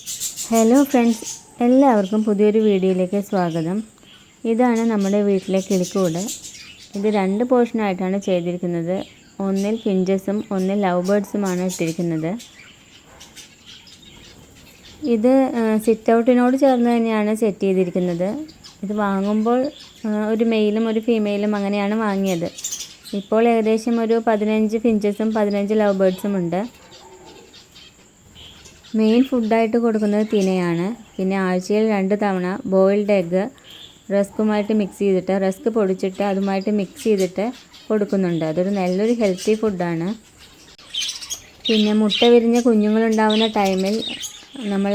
Hello friends എല്ലാവർക്കും പുതിയൊരു വീഡിയോയിലേക്ക് സ്വാഗതം. ഇതാണ് നമ്മുടെ വീട്ടിലെ കിളിക്കൂട്. ഇത് രണ്ട് പോർഷനായിട്ടാണ് ചെയ്തിരിക്കുന്നത്. ഒന്നിൽ ഫിഞ്ചസും ഒന്നിൽ ലവ് ബേർഡ്സുമാണ് ഇട്ടിരിക്കുന്നത്. ഇത് സിറ്റ് ഔട്ടിനോട് ചേർന്ന് തന്നെയാണ് സെറ്റ് ചെയ്തിരിക്കുന്നത്. ഇത് വാങ്ങുമ്പോൾ ഒരു മെയിലും ഒരു ഫീമെയിലും അങ്ങനെയാണ് വാങ്ങിയത്. ഇപ്പോൾ ഏകദേശം ഒരു പതിനഞ്ച് ഫിഞ്ചസും പതിനഞ്ച് ലവ് ബേർഡ്സും ഉണ്ട്. മെയിൻ ഫുഡായിട്ട് കൊടുക്കുന്നത് തിനയാണ്. പിന്നെ ആഴ്ചയിൽ രണ്ട് തവണ ബോയിൽഡ് എഗ്ഗ് റസ്കുമായിട്ട് മിക്സ് ചെയ്തിട്ട് റസ്ക് പൊടിച്ചിട്ട് അതുമായിട്ട് മിക്സ് ചെയ്തിട്ട് കൊടുക്കുന്നുണ്ട്. അതൊരു നല്ലൊരു ഹെൽത്തി ഫുഡാണ് പിന്നെ മുട്ട വിരിഞ്ഞ കുഞ്ഞുങ്ങളുണ്ടാവുന്ന ടൈമിൽ നമ്മൾ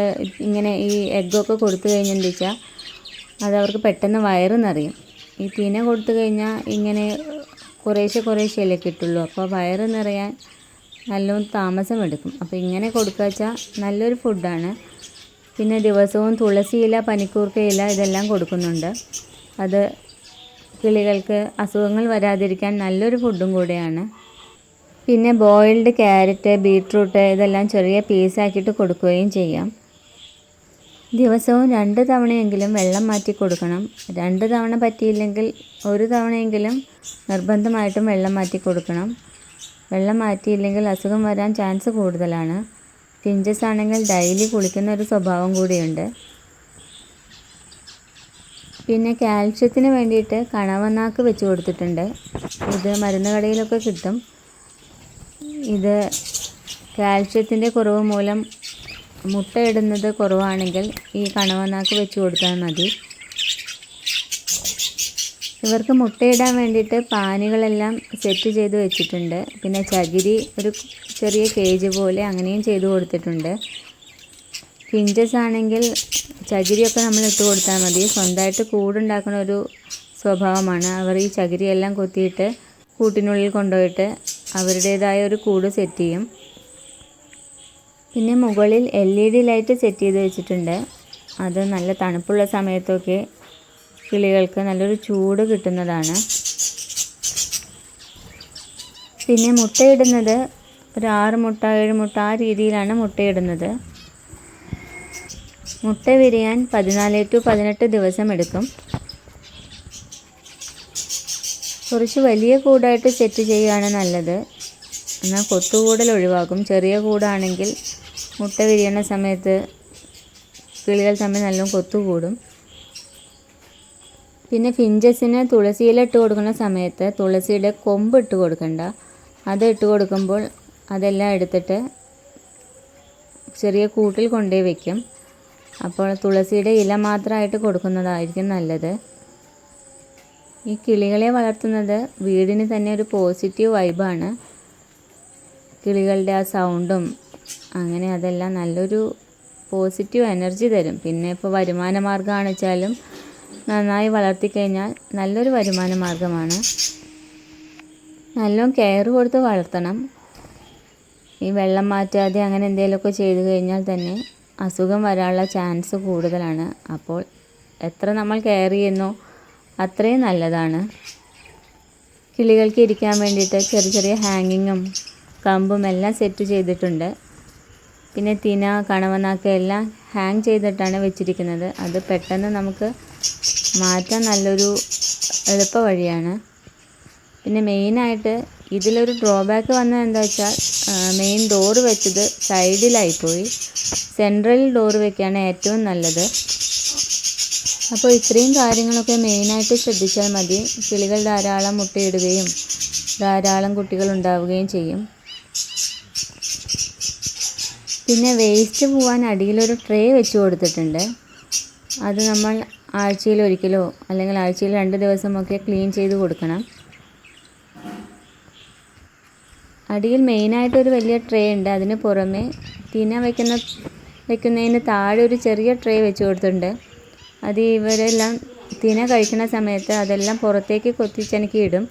ഇങ്ങനെ ഈ എഗ്ഗൊക്കെ കൊടുത്തു കഴിഞ്ഞെന്ന് വെച്ചാൽ അത് അവർക്ക് പെട്ടെന്ന് വയറ് നിറയും. ഈ തിന കൊടുത്തു കഴിഞ്ഞാൽ ഇങ്ങനെ കുറേശ്ശെ കുറേശ്ശെയല്ലേ കിട്ടുള്ളൂ. അപ്പോൾ വയറ് നിറയാൻ നല്ലോണം താമസമെടുക്കും അപ്പോൾ ഇങ്ങനെ കൊടുക്കുക വെച്ചാൽ നല്ലൊരു ഫുഡാണ്. പിന്നെ ദിവസവും തുളസി തുളസിയില പനിക്കൂർക്കയില ഇതെല്ലാം കൊടുക്കുന്നുണ്ട്. അത് കിളികൾക്ക് അസുഖങ്ങൾ വരാതിരിക്കാൻ നല്ലൊരു ഫുഡും കൂടെയാണ്. പിന്നെ ബോയിൽഡ് ക്യാരറ്റ് ബീട്രൂട്ട് ഇതെല്ലാം ചെറിയ പീസാക്കിയിട്ട് കൊടുക്കുകയും ചെയ്യാം. ദിവസവും രണ്ട് തവണയെങ്കിലും വെള്ളം മാറ്റി കൊടുക്കണം. രണ്ട് തവണ പറ്റിയില്ലെങ്കിൽ ഒരു തവണയെങ്കിലും നിർബന്ധമായിട്ടും വെള്ളം മാറ്റി കൊടുക്കണം. വെള്ളം മാറ്റിയില്ലെങ്കിൽ അസുഖം വരാൻ ചാൻസ് കൂടുതലാണ്. ഫിഞ്ചസ് ആണെങ്കിൽ ഡെയിലി കുളിക്കുന്ന ഒരു സ്വഭാവം കൂടിയുണ്ട്. പിന്നെ കാൽഷ്യത്തിന് വേണ്ടിയിട്ട് കണവനാക്ക് വെച്ച് കൊടുത്തിട്ടുണ്ട്. ഇത് മരുന്ന് കടയിലൊക്കെ കിട്ടും. ഇത് കാൽഷ്യത്തിന്റെ കുറവ് മൂലം മുട്ടയിടുന്നത് കുറവാണെങ്കിൽ ഈ കണവനാക്ക് വെച്ച് കൊടുത്താൽ മതി. ഇവർക്ക് മുട്ടയിടാൻ വേണ്ടിയിട്ട് പാനുകളെല്ലാം സെറ്റ് ചെയ്ത് വെച്ചിട്ടുണ്ട്. പിന്നെ ചകിരി ഒരു ചെറിയ കേജ് പോലെ അങ്ങനെയും ചെയ്ത് കൊടുത്തിട്ടുണ്ട്. ഫിഞ്ചസ് ആണെങ്കിൽ ചകിരിയൊക്കെ നമ്മൾ ഇട്ട് കൊടുത്താൽ മതി. സ്വന്തമായിട്ട് കൂടുണ്ടാക്കുന്ന ഒരു സ്വഭാവമാണ്. അവർ ഈ ചകിരിയെല്ലാം കൊത്തിയിട്ട് കൂട്ടിനുള്ളിൽ കൊണ്ടുപോയിട്ട് അവരുടേതായ ഒരു കൂട് സെറ്റ് ചെയ്യും. പിന്നെ മുകളിൽ L E D light set ചെയ്ത് വെച്ചിട്ടുണ്ട്. അത് നല്ല തണുപ്പുള്ള സമയത്തൊക്കെ കിളികൾക്ക് നല്ലൊരു ചൂട് കിട്ടുന്നതാണ്. പിന്നെ മുട്ടയിടുന്നത് ഒരു ആറ് മുട്ട ഏഴ് മുട്ട ആ രീതിയിലാണ് മുട്ടയിടുന്നത്. മുട്ട വിരിയാൻ പതിനാല് ടു പതിനെട്ട് ദിവസം എടുക്കും. കുറച്ച് വലിയ കൂടായിട്ട് സെറ്റ് ചെയ്യുകയാണ് നല്ലത്. എന്നാൽ കൊത്തുകൂടൽ ഒഴിവാക്കും. ചെറിയ കൂടാണെങ്കിൽ മുട്ട വിരിയണ സമയത്ത് കിളികൾ തമ്മിൽ നല്ലോണം കൊത്തുകൂടും. പിന്നെ ഫിഞ്ചസിന് തുളസിയില ഇട്ട് കൊടുക്കുന്ന സമയത്ത് തുളസിയുടെ കൊമ്പ് ഇട്ട് കൊടുക്കണ്ട. അത് ഇട്ട് കൊടുക്കുമ്പോൾ അതെല്ലാം എടുത്തിട്ട് ചെറിയ കൂട്ടിൽ കൊണ്ടുപോയി വെക്കും. അപ്പോൾ തുളസിയുടെ ഇല മാത്രമായിട്ട് കൊടുക്കുന്നതായിരിക്കും നല്ലത്. ഈ കിളികളെ വളർത്തുന്നത് വീടിന് തന്നെ ഒരു പോസിറ്റീവ് വൈബാണ്. കിളികളുടെ ആ സൗണ്ടും അങ്ങനെ അതെല്ലാം നല്ലൊരു പോസിറ്റീവ് എനർജി തരും. പിന്നെ ഇപ്പോൾ വരുമാന മാർഗമാണ് വെച്ചാലും നന്നായി വളർത്തിക്കഴിഞ്ഞാൽ നല്ലൊരു വരുമാന മാർഗമാണ്. നല്ലോണം കെയർ കൊടുത്ത് വളർത്തണം. ഈ വെള്ളം മാറ്റാതെ അങ്ങനെ എന്തെങ്കിലുമൊക്കെ ചെയ്തു കഴിഞ്ഞാൽ തന്നെ അസുഖം വരാനുള്ള ചാൻസ് കൂടുതലാണ്. അപ്പോൾ എത്ര നമ്മൾ കെയർ ചെയ്യുന്നോ അത്രയും നല്ലതാണ്. കിളികൾക്ക് ഇരിക്കാൻ വേണ്ടിയിട്ട് ചെറിയ ചെറിയ ഹാങ്ങിങ്ങും കമ്പും എല്ലാം സെറ്റ് ചെയ്തിട്ടുണ്ട്. പിന്നെ തിന കണവനാക്ക എല്ലാം ഹാങ് ചെയ്തിട്ടാണ് വെച്ചിരിക്കുന്നത്. അത് പെട്ടെന്ന് നമുക്ക് മാറ്റാൻ നല്ലൊരു എളുപ്പ വഴിയാണ്. പിന്നെ മെയിനായിട്ട് ഇതിലൊരു ഡ്രോബാക്ക് വന്നത് എന്താ വെച്ചാൽ മെയിൻ ഡോറ് വെച്ചത് സൈഡിലായിപ്പോയി സെൻട്രൽ ഡോറ് വെക്കുകയാണ് ഏറ്റവും നല്ലത്. അപ്പോൾ ഇത്രയും കാര്യങ്ങളൊക്കെ മെയിനായിട്ട് ശ്രദ്ധിച്ചാൽ മതി. കിളികൾ ധാരാളം മുട്ടയിടുകയും ധാരാളം കുട്ടികൾ ഉണ്ടാവുകയും ചെയ്യും. പിന്നെ വേസ്റ്റ് പോവാൻ അടിയിലൊരു ട്രേ വെച്ച് കൊടുത്തിട്ടുണ്ട്. അത് നമ്മൾ ആഴ്ചയിൽ ഒരിക്കലോ അല്ലെങ്കിൽ ആഴ്ചയിൽ രണ്ട് ദിവസമൊക്കെ ക്ലീൻ ചെയ്ത് കൊടുക്കണം. അടിയിൽ മെയിനായിട്ടൊരു വലിയ ട്രേ ഉണ്ട്. അതിന് പുറമെ തിന വയ്ക്കുന്ന വയ്ക്കുന്നതിന് താഴെ ഒരു ചെറിയ ട്രേ വെച്ച് കൊടുത്തിട്ടുണ്ട്. അത് ഇവരെല്ലാം തിന കഴിക്കുന്ന സമയത്ത് അതെല്ലാം പുറത്തേക്ക് കൊത്തിച്ചെനക്കി ഇടും.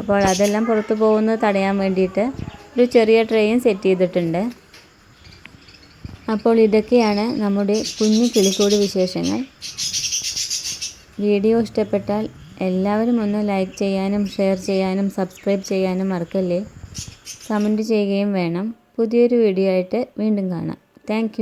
അപ്പോൾ അതെല്ലാം പുറത്ത് പോകുന്നത് തടയാൻ വേണ്ടിയിട്ട് ഒരു ചെറിയ ട്രേയും സെറ്റ് ചെയ്തിട്ടുണ്ട്. അപ്പോൾ ഇതൊക്കെയാണ് നമ്മുടെ കുഞ്ഞു കിളിക്കോട് വിശേഷങ്ങൾ. വീഡിയോ ഇഷ്ടപ്പെട്ടാൽ എല്ലാവരും ഒന്ന് ലൈക്ക് ചെയ്യാനും ഷെയർ ചെയ്യാനും സബ്സ്ക്രൈബ് ചെയ്യാനും മറക്കല്ലേ? കമന്റ് ചെയ്യുകയും വേണം. പുതിയൊരു വീഡിയോ ആയിട്ട് വീണ്ടും കാണാം. താങ്ക്